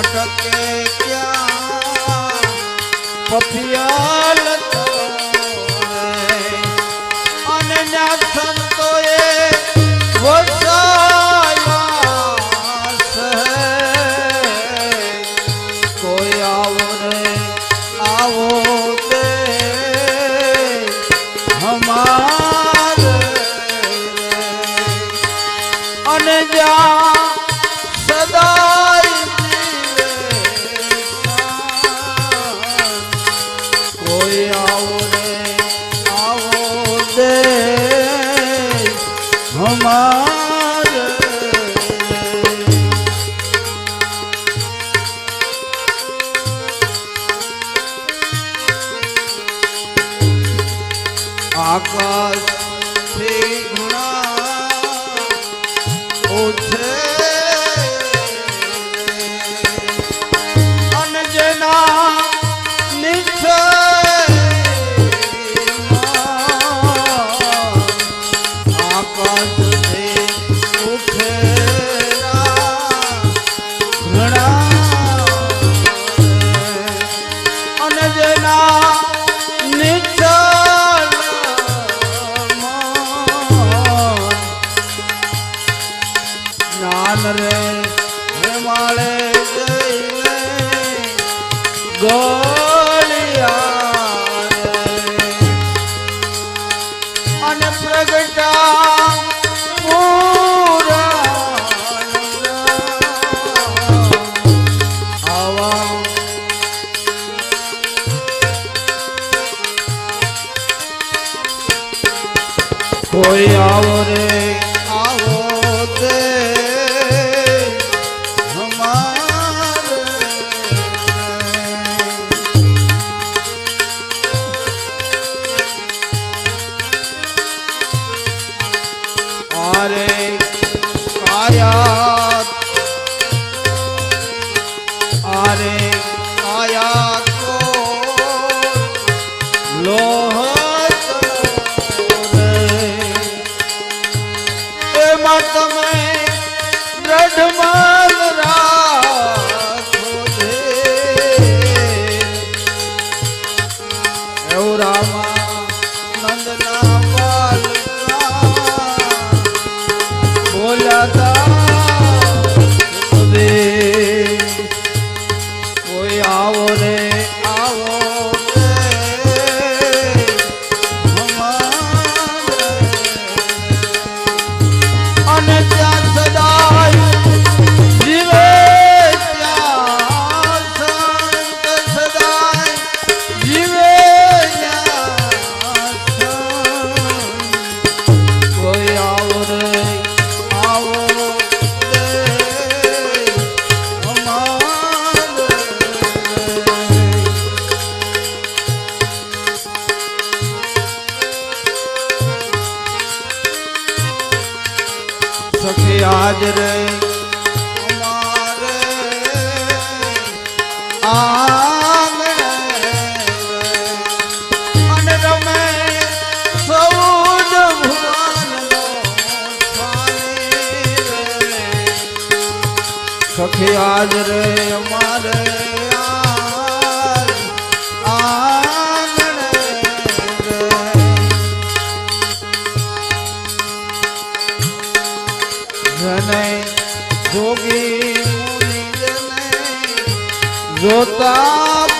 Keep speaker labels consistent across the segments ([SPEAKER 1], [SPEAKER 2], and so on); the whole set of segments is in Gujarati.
[SPEAKER 1] અટકે ક્યાં? પથિયા જ્ઞાન રે હેમાળે જઈને ગોળિયા અને પ્રગટા કોઈ આવો રે. મારે કાયા આરે સખી આજ રે અમારે જોગી જોતા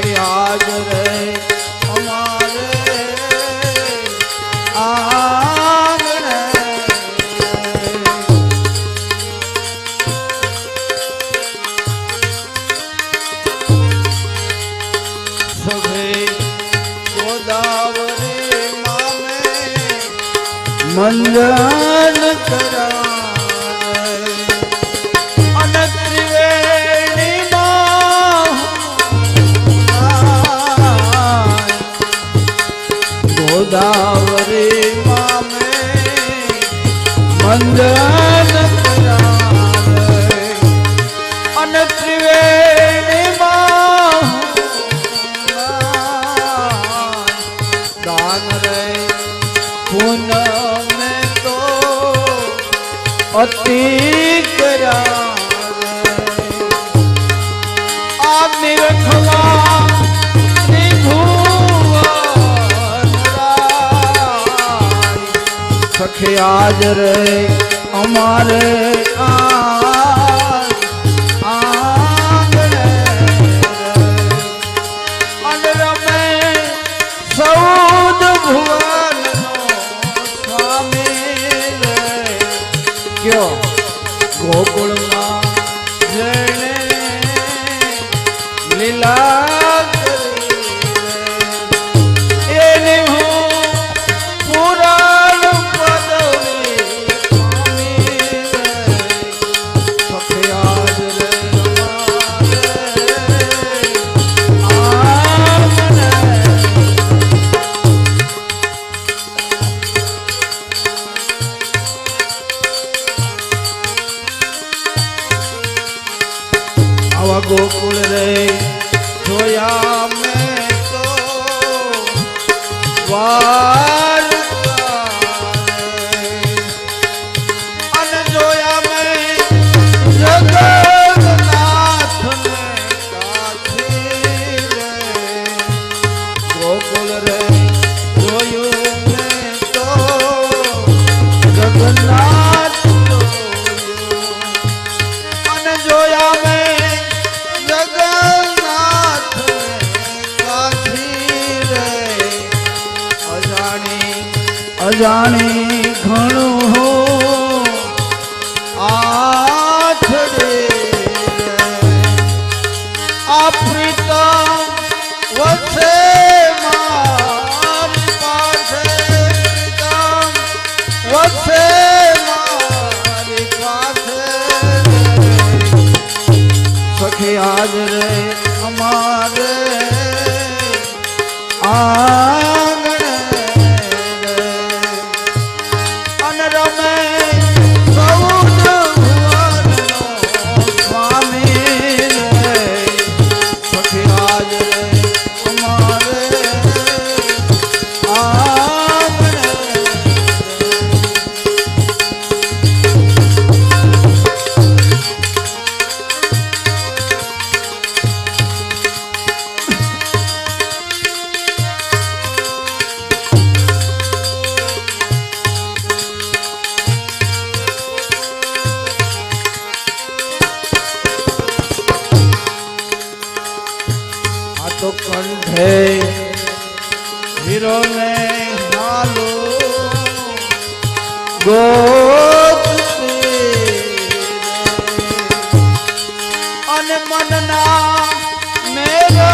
[SPEAKER 1] છે આજ રે અમારે આંગણે સભે ગોદાવરી મામે કરા ગોદાવરી મામે મંદન અને ત્રિવેણી દાન રે પુન તો અતિ કર્યા સખે આજ રે અમારે આ જાણે ઘણું હે. વિરોને હાલો. ગોત અને મનના મેરો